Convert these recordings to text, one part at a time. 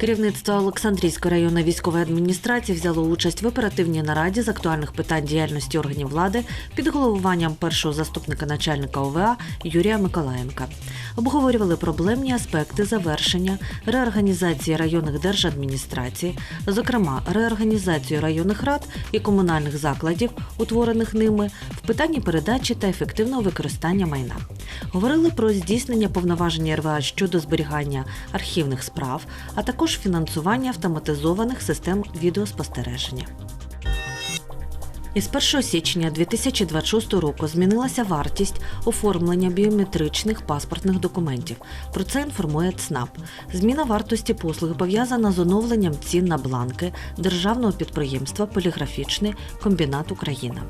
Керівництво Олександрійської районної військової адміністрації взяло участь в оперативній нараді з актуальних питань діяльності органів влади під головуванням першого заступника начальника ОВА Юрія Миколаєнка. Обговорювали проблемні аспекти завершення реорганізації районних держадміністрацій, зокрема реорганізацію районних рад і комунальних закладів, утворених ними, в питанні передачі та ефективного використання майна. Говорили про здійснення повноважень РВА щодо зберігання архівних справ, а також фінансування автоматизованих систем відеоспостереження. Із 1 січня 2026 року змінилася вартість оформлення біометричних паспортних документів. Про це інформує ЦНАП. Зміна вартості послуги пов'язана з оновленням цін на бланки державного підприємства Поліграфічний комбінат Україна.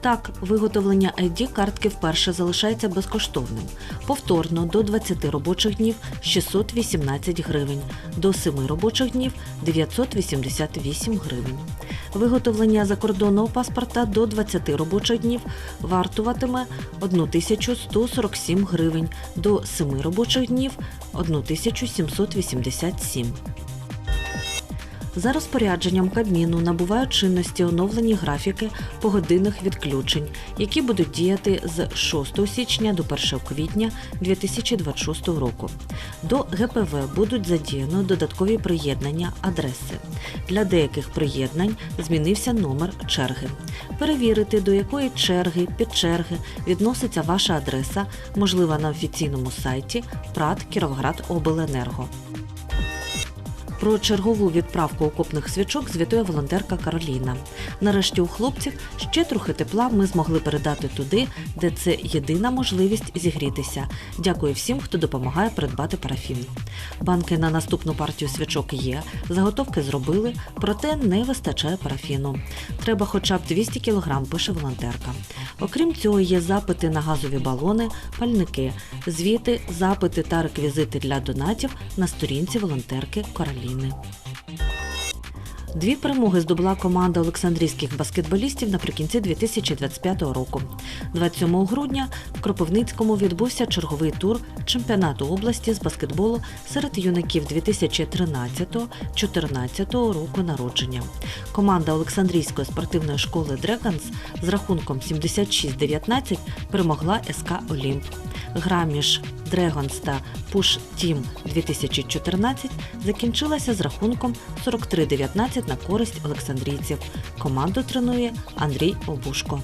Так, виготовлення id картки вперше залишається безкоштовним. Повторно до 20 робочих днів 618 гривень, до 7 робочих днів 988 гривень. Виготовлення закордонного паспорта до 20 робочих днів вартуватиме 1147 гривень, до 7 робочих днів 1787. За розпорядженням Кабміну набувають чинності оновлені графіки погодинних відключень, які будуть діяти з 6 січня до 1 квітня 2026 року. До ГПВ будуть задіяно додаткові приєднання адреси. Для деяких приєднань змінився номер черги. Перевірити, до якої черги, підчерги відноситься ваша адреса, можливо на офіційному сайті ПРАТ Кіровоград Обленерго. Про чергову відправку окопних свічок звітує волонтерка Кароліна. Нарешті у хлопців ще трохи тепла ми змогли передати туди, де це єдина можливість зігрітися. Дякую всім, хто допомагає придбати парафін. Банки на наступну партію свічок є, заготовки зробили, проте не вистачає парафіну. Треба хоча б 200 кг, пише волонтерка. Окрім цього, є запити на газові балони, пальники, звіти, запити та реквізити для донатів на сторінці волонтерки Кароліни. Дві перемоги здобула команда олександрійських баскетболістів наприкінці 2025 року. 27 грудня в Кропивницькому відбувся черговий тур чемпіонату області з баскетболу серед юнаків 2013-14 року народження. Команда Олександрійської спортивної школи Дреканс з рахунком 76-19 перемогла СК Олімп. Гра між Dragons та Push Team 2014 закінчилася з рахунком 43-19 на користь олександрійців. Команду тренує Андрій Обушко.